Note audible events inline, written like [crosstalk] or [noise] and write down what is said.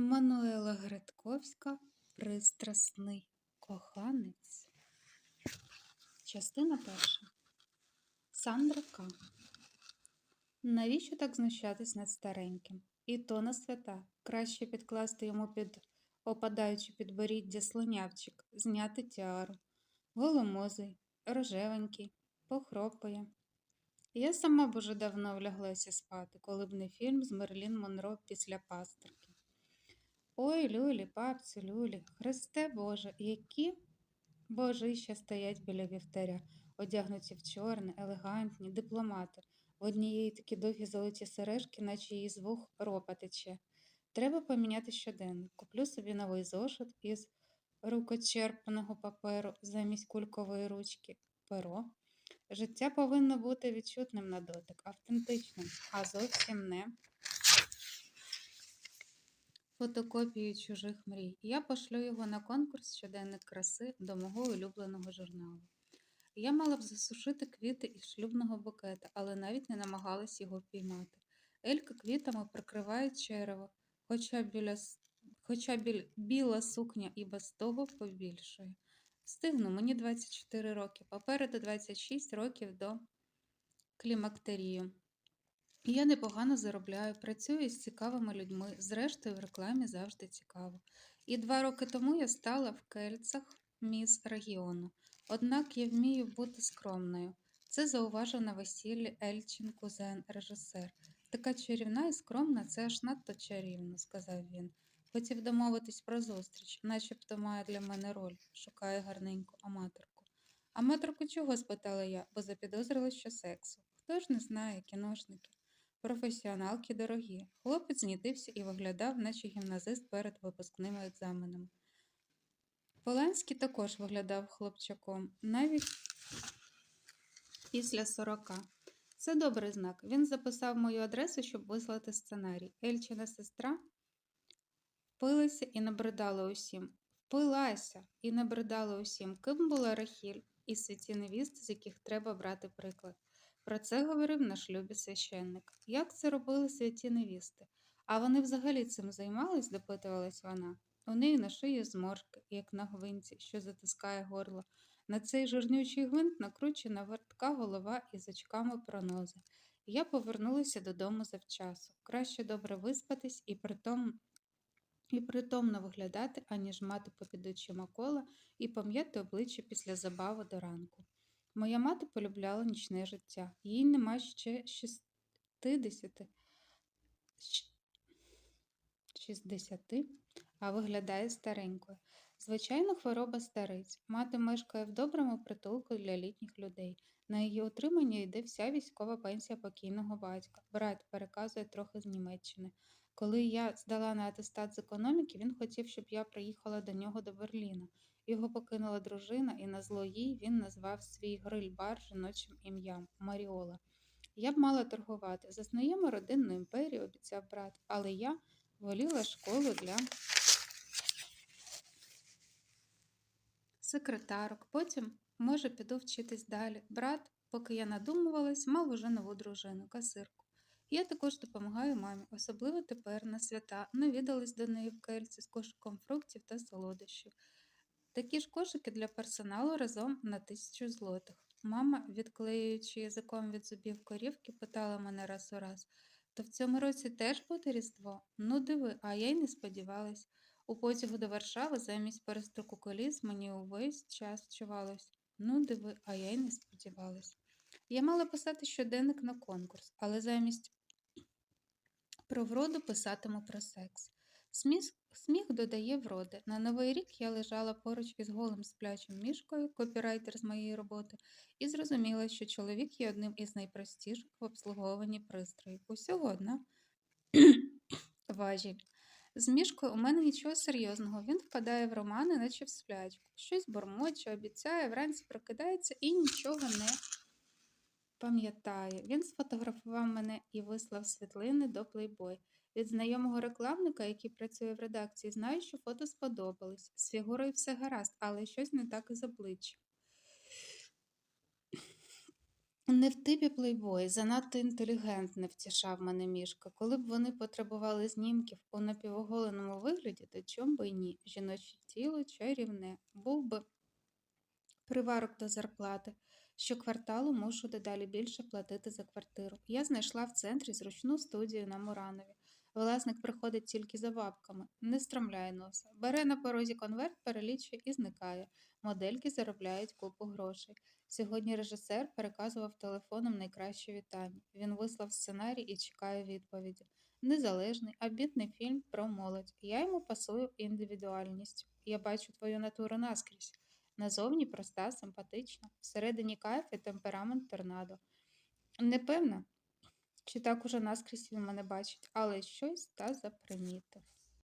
Мануела Гридковська Пристрасний коханець. Частина перша. Сандра К. Навіщо так знущатись над стареньким? І то на свята. Краще підкласти йому під опадаючи підборіддя слонявчик, зняти тіару, голомозий, рожевенький, похропає. Я сама б уже давно вляглася спати, коли б не фільм з Мерлін Монро після пасторки. Ой, люлі, папцю, люлі, Христе Боже, які божища стоять біля вівтаря, одягнуті в чорне, елегантні, дипломати. В однієї такі довгі золоті сережки, наче її з вух ропа тече. Треба поміняти щоденник. Куплю собі новий зошит із рукочерпаного паперу замість кулькової ручки, перо. Життя повинно бути відчутним на дотик, автентичним, а зовсім не фотокопією чужих мрій. Я пошлю його на конкурс щоденник краси до мого улюбленого журналу. Я мала б засушити квіти із шлюбного букета, але навіть не намагалась його впіймати. Елька квітами прикриває черево, хоча, біля... хоча біль... біла сукня і без того побільшує. Встигну, мені 24 роки, попереду 26 років до клімактерію. Я непогано заробляю, працюю з цікавими людьми, зрештою в рекламі завжди цікаво. І два роки тому я стала в кельцах міс регіону. Однак я вмію бути скромною. Це зауважив на весіллі Ельчин кузен, режисер. Така чарівна і скромна, це аж надто чарівно, сказав він. Хотів домовитись про зустріч, начебто має для мене роль, шукає гарненьку аматорку. Аматорку чого? спитала я, бо запідозрила, що сексу. Хто ж не знає, кіношники. Професіоналки дорогі. Хлопець знітився і виглядав, наче гімназист перед випускними екзаменами. Поланський також виглядав хлопчаком, навіть після сорока. Це добрий знак. Він записав мою адресу, щоб вислати сценарій. Ельчина сестра впилася і набридала усім. Впилася і набридала усім. Ким була Рахіль і святі невіст, з яких треба брати приклад. Про це говорив на шлюбі священник. Як це робили святі невісти? А вони взагалі цим займались, допитувалась вона. У неї на шиї зморшки, як на гвинці, що затискає горло. На цей жирнючий гвинт накручена вертка голова із очками пронози. Я повернулася додому завчасу. Краще добре виспатись і притом і притомно виглядати, аніж мати попід очима кола і пом'яти обличчя після забави до ранку. Моя мати полюбляла нічне життя. Їй нема ще 60, щ- 60, а виглядає старенькою. Звичайно, хвороба стариць. Мати мешкає в доброму притулку для літніх людей. На її утримання йде вся військова пенсія покійного батька. Брат переказує трохи з Німеччини. Коли я здала на атестат з економіки, він хотів, щоб я приїхала до нього до Берліна. Його покинула дружина, і на зло їй він назвав свій гриль-бар жіночим ім'ям Маріола. Я б мала торгувати. Заснаємо родинну імперію, обіцяв брат, але я воліла школу для секретарок. Потім, може, піду вчитись далі. Брат, поки я надумувалась, мав уже нову дружину, касирку. Я також допомагаю мамі, особливо тепер на свята навідались до неї в кельці з кошиком фруктів та солодощів. Такі ж кошики для персоналу разом на тисячу злотих. Мама, відклеюючи язиком від зубів корівки, питала мене раз у раз, то в цьому році теж буде Різдво? Ну, диви, а я й не сподівалась. У потягу до Варшави замість перестроку коліс мені увесь час чувалось. Ну, диви, а я й не сподівалась. Я мала писати щоденник на конкурс, але замість про вроду писатиму про секс. Сміх, сміх додає вроди. На новий рік я лежала поруч із голим сплячим мішкою, копірайтер з моєї роботи, і зрозуміла, що чоловік є одним із найпростіших в обслуговуванні пристроїв. Усього одна [clears throat] важіль. З мішкою у мене нічого серйозного. Він впадає в романи, наче в сплячку. Щось бормоче, обіцяє, вранці прокидається і нічого не пам'ятає. Він сфотографував мене і вислав світлини до Playboy. Від знайомого рекламника, який працює в редакції, знаю, що фото сподобались. З фігурою все гаразд, але щось не так із обличчям. Не в типі плейбой, занадто інтелігентне втішав мене мішка. Коли б вони потребували знімків у напівоголеному вигляді, то чом би й ні? Жіноче тіло чарівне, був би приварок до зарплати. Щокварталу мушу дедалі більше платити за квартиру. Я знайшла в центрі зручну студію на Муранові. Власник приходить тільки за бабками, не стромляє носа. Бере на порозі конверт, перелічує і зникає. Модельки заробляють купу грошей. Сьогодні режисер переказував телефоном найкращі вітання. Він вислав сценарій і чекає відповіді. Незалежний, амбітний фільм про молодь. Я йому пасую індивідуальністю. Я бачу твою натуру наскрізь. Назовні проста, симпатична, всередині кайф і темперамент торнадо. Непевна, чи так уже наскрізь він мене бачить, але щось та запримітив.